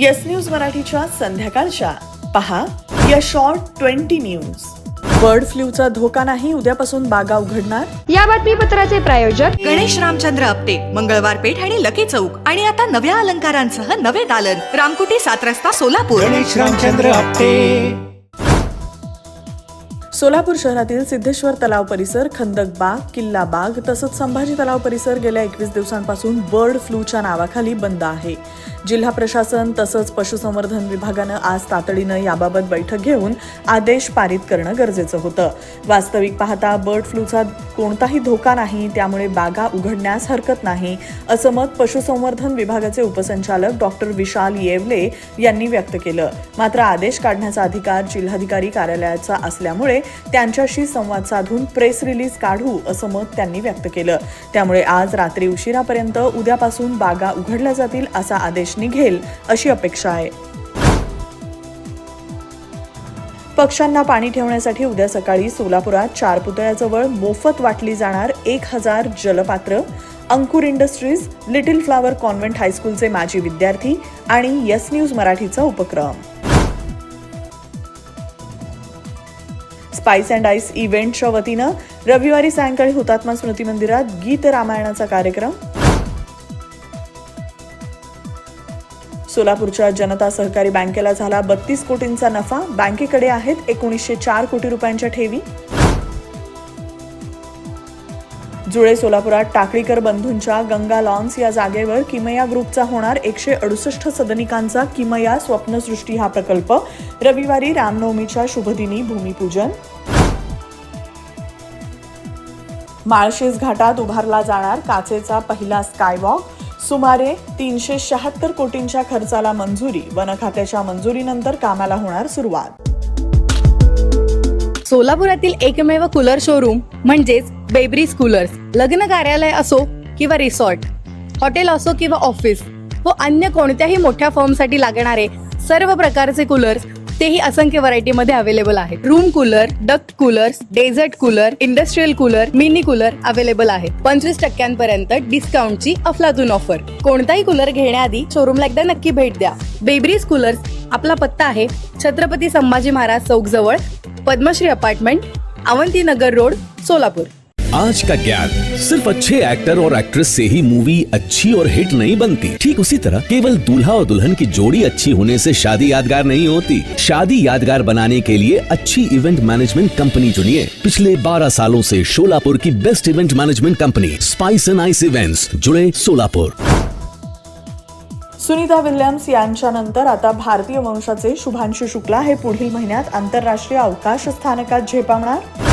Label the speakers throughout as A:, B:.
A: Yes news मराठीच्या संध्याकाळच्या. पहा या शॉर्ट ट्वेंटी न्यूज बर्ड फ्लूचा धोका नाही उद्यापासून बागा उघडणार
B: या बातमीपत्राचे प्रायोजक
C: गणेश रामचंद्र आपटे मंगळवार पेठ आणि लकी चौक. आणि आता नव्या अलंकारांसह नवे दालन. रामकुटी सात रस्ता सोलापूर.
D: गणेश रामचंद्र आपटे.
A: सोलापूर शहरातील सिद्धेश्वर तलाव परिसर खंदक बाग किल्ला बाग तसंच संभाजी तलाव परिसर गेल्या एकवीस दिवसांपासून बर्ड फ्लूच्या नावाखाली बंद आहे. जिल्हा प्रशासन तसंच पशुसंवर्धन विभागानं आज तातडीनं याबाबत बैठक घेऊन आदेश पारित करणं गरजेचं होतं. वास्तविक पाहता बर्ड फ्लूचा कोणताही धोका नाही त्यामुळे बागा उघडण्यास हरकत नाही असं मत पशुसंवर्धन विभागाचे उपसंचालक डॉक्टर विशाल येवले यांनी व्यक्त केलं. मात्र आदेश काढण्याचा अधिकार जिल्हाधिकारी कार्यालयाचा असल्यामुळे त्यांच्याशी संवाद साधून प्रेस रिलीज काढू असं मत त्यांनी व्यक्त केलं. त्यामुळे आज रात्री उशिरापर्यंत उद्यापासून बागा उघडल्या जातील असा आदेश निघेल अशी अपेक्षा आहे. पक्ष्यांना पाणी ठेवण्यासाठी उद्या सकाळी सोलापुरात चार पुतळ्याजवळ मोफत वाटली जाणार एक हजार जलपात्र Ankur industries little flower convent हायस्कूलचे माजी विद्यार्थी आणि यस न्यूज मराठीचा उपक्रम. स्पाइस अँड आईस इव्हेंटच्या वतीनं रविवारी सायंकाळी हुतात्मा स्मृती मंदिरात गीत रामायणाचा कार्यक्रम. सोलापूरच्या जनता सहकारी बँकेला झाला बत्तीस कोटींचा नफा. बँकेकडे आहेत एकोणीसशे चार कोटी रुपयांच्या ठेवी. जुळे सोलापुरात टाकळीकर बंधूंच्या गंगा लॉन्स या जागेवर किमया ग्रुपचा होणार एकशे अडुसष्ट सदनिकांचा किमया स्वप्नसृष्टी हा प्रकल्प. रविवारी रामनवमीच्या शुभदिनी भूमिपूजन. माळशेज घाटात उभारला जाणार काचेचा पहिला स्कायवॉक सुमारे तीनशे शहात्तर कोटींच्या खर्चाला मंजुरी. वन खात्याच्या मंजुरीनंतर कामाला होणार सुरुवात.
E: सोलापुरातील एकमेव कूलर शोरूम म्हणजेच बेब्रीज कूलर्स लग्न कार्यालय असो किंवा रिसॉर्ट हॉटेल असो किंवा ऑफिस व अन्य कोणत्याही मोठ्या फॉर्मसाठी लागणारे सर्व प्रकारचे कूलर्स तेही असंख्य व्हरायटीमध्ये अवेलेबल आहेत. Room cooler duct coolers desert cooler industrial cooler mini cooler available आहे पंचवीस टक्क्यांपर्यंत डिस्काउंटची अफलातून ऑफर. कोणताही कूलर घेण्याआधी शोरूमला एकदा नक्की भेट द्या. बेब्रीज कूलर्स आपला पत्ता आहे छत्रपती संभाजी महाराज चौक जवळ पद्मश्री अपार्टमेंट अवंती नगर रोड सोलापूर.
F: आज का ज्ञान सिर्फ़ अच्छे एक्टर और एक्ट्रेस से ही मूवी अच्छी और हिट नहीं बनती। ठीक उसी तरह केवल दूल्हा और दुल्हन की जोड़ी अच्छी होने से शादी यादगार नहीं होती। शादी यादगार बनाने के लिए अच्छी इवेंट मैनेजमेंट कंपनी चुनिए। पिछले 12 सालों से शोलापुर की best event management company spice and ice events जुड़े सोलापुर
A: सुनीता विल्यम्स यांच्यानंतर आता भारतीय वंशाचे शुभांशु शुक्ला हे पुढील महिन्यात आंतरराष्ट्रीय अवकाश स्थानकात झेपावणार?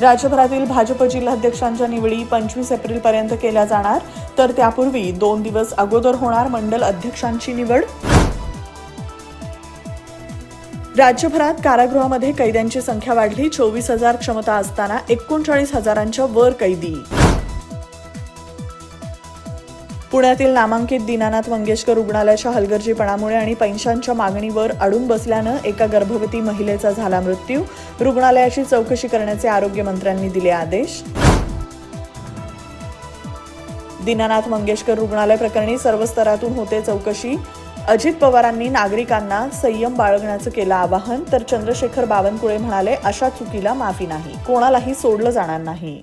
A: राज्यभरातील भाजप जिल्हाध्यक्षांच्या निवडी पंचवीस एप्रिलपर्यंत केल्या जाणार. तर त्यापूर्वी दोन दिवस अगोदर होणार मंडल अध्यक्षांची निवड. राज्यभरात कारागृहामध्ये कैद्यांची संख्या वाढली. चोवीस हजार क्षमता असताना एकोणचाळीस हजारांच्या वर कैदी. पुण्यातील नामांकित दीनानाथ मंगेशकर रुग्णालयाच्या हलगर्जीपणामुळे आणि पैशांच्या मागणीवर अडून बसल्यानं एका गर्भवती महिलेचा झाला मृत्यू. रुग्णालयाची चौकशी करण्याचे आरोग्यमंत्र्यांनी दिले आदेश. दीनानाथ मंगेशकर रुग्णालय प्रकरणी सर्व स्तरातून होते चौकशी. अजित पवारांनी नागरिकांना संयम बाळगण्याचं केलं आवाहन तर चंद्रशेखर बावनकुळे म्हणाले अशा चुकीला माफी नाही. कोणालाही सोडलं जाणार नाही.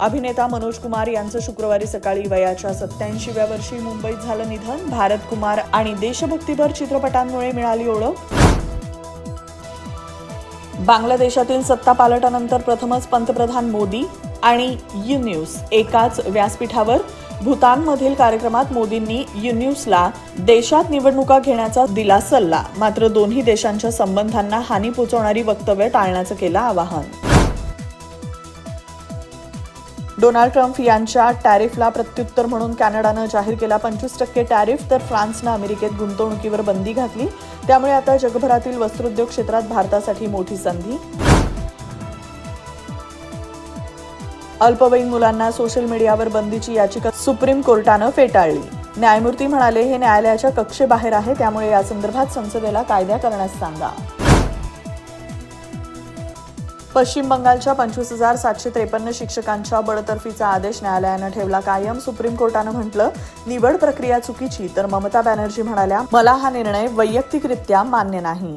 A: अभिनेता मनोज कुमार यांचं शुक्रवारी सकाळी वयाच्या सत्याऐंशीव्या वर्षी मुंबईत झालं निधन. भारत कुमार आणि देशभक्तीपर चित्रपटांमुळे मिळाली ओळख. बांगलादेशातील सत्ता पालटानंतर प्रथमच पंतप्रधान मोदी आणि यू न्यूज एकाच व्यासपीठावर. भूतानमधील कार्यक्रमात मोदींनी युन्यूसला देशात निवडणुका घेण्याचा दिला सल्ला. मात्र दोन्ही देशांच्या संबंधांना हानी पोहोचवणारी वक्तव्य टाळण्याचं केलं आवाहन. डोनाल्ड ट्रम्प यांच्या टॅरिफला प्रत्युत्तर म्हणून कॅनडानं जाहीर केला. पंचवीस टक्के टॅरिफ तर फ्रान्सनं अमेरिकेत गुंतवणुकीवर बंदी घातली. त्यामुळे आता जगभरातील वस्त्रोद्योग क्षेत्रात भारतासाठी मोठी संधी. अल्पवयीन मुलांना सोशल मीडियावर बंदीची याचिका सुप्रीम कोर्टानं फेटाळली. न्यायमूर्ती म्हणाले हे न्यायालयाच्या कक्षेबाहेर आहे त्यामुळे या संदर्भात संसदेला कायद्या करण्यास सांगा. पश्चिम बंगालच्या पंचवीस हजार सातशे त्रेपन्न शिक्षकांच्या बडतर्फीचा आदेश न्यायालयानं ठेवला. कायम सुप्रीम कोर्टानं म्हटलं निवड प्रक्रिया चुकीची तर ममता बॅनर्जी म्हणाल्या मला हा निर्णय वैयक्तिकरित्या मान्य नाही.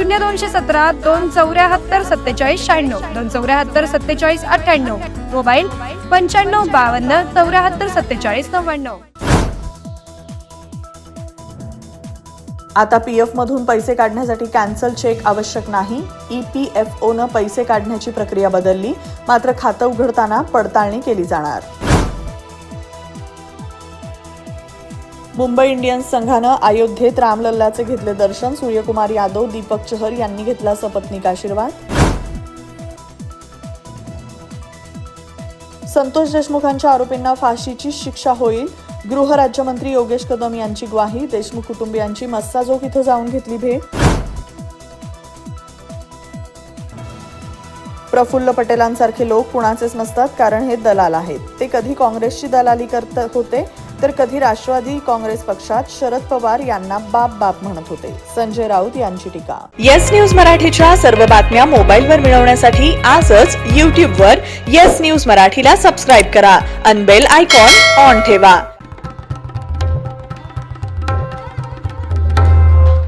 B: शून्य दोनशे सतरा दोन चौऱ्याहत्तर सत्तेचाळीस शहाण्णव दोन चौऱ्याहत्तर सत्तेचाळीस अठ्ठ्याण्णव मोबाईल पंच्याण्णव बावन्न चौऱ्याहत्तर सत्तेचाळीस नव्याण्णव.
A: आता पी एफ मधून पैसे काढण्यासाठी कॅन्सल चेक आवश्यक नाही. ई पी एफ ओनं पैसे काढण्याची प्रक्रिया बदलली. मात्र खातं उघडताना पडताळणी केली जाणार. मुंबई इंडियन्स संघानं अयोध्येत रामलल्लाचे घेतले दर्शन. सूर्यकुमार यादव दीपक चहर यांनी घेतला सपत्नीक आशीर्वाद. संतोष देशमुखांच्या आरोपींना फाशीची शिक्षा होईल. गृहराज्यमंत्री योगेश कदम यांची ग्वाही. देशमुख कुटुंबियांची मस्साजोग इथं जाऊन घेतली भेट. प्रफुल्ल पटेलांसारखे लोक कुणाचेच नसतात कारण हे दलाल आहेत. ते कधी काँग्रेसची दलाली करत होते तर कधी राष्ट्रवादी काँग्रेस पक्षात शरद पवार यांना बाप बाप म्हणत होते. संजय राऊत यांची टीका.
G: येस न्यूज मराठीच्या सर्व बातम्या मोबाईलवर मिळवण्यासाठी आजच यूट्यूबवर येस न्यूज मराठीला सबस्क्राईब करा. अनबेल आयकॉन ऑन ठेवा.